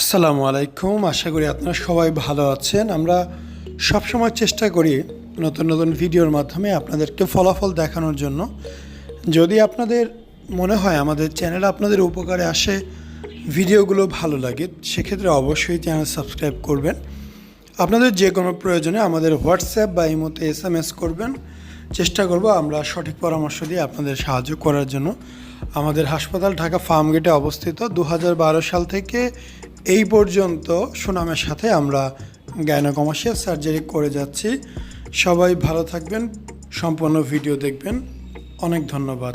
আসসালামু আলাইকুম। আশা করি আপনারা সবাই ভালো আছেন। আমরা সবসময় চেষ্টা করি নতুন নতুন ভিডিওর মাধ্যমে আপনাদেরকে ফলাফল দেখানোর জন্য। যদি আপনাদের মনে হয় আমাদের চ্যানেল আপনাদের উপকারে আসে, ভিডিওগুলো ভালো লাগে, সেক্ষেত্রে অবশ্যই চ্যানেল সাবস্ক্রাইব করবেন। আপনাদের যে কোনো প্রয়োজনে আমাদের হোয়াটসঅ্যাপ বা ইমোতে এস এম এস করবেন। চেষ্টা করব আমরা সঠিক পরামর্শ দিয়ে আপনাদের সাহায্য করার জন্য। আমাদের হাসপাতাল ঢাকা ফার্মগেটে অবস্থিত। দু হাজার বারো সাল থেকে এই পর্যন্ত সুনামের সাথে আমরা গাইনোকমার্শিয়াল সার্জারি করে যাচ্ছি। সবাই ভালো থাকবেন, সম্পূর্ণ ভিডিও দেখবেন। অনেক ধন্যবাদ।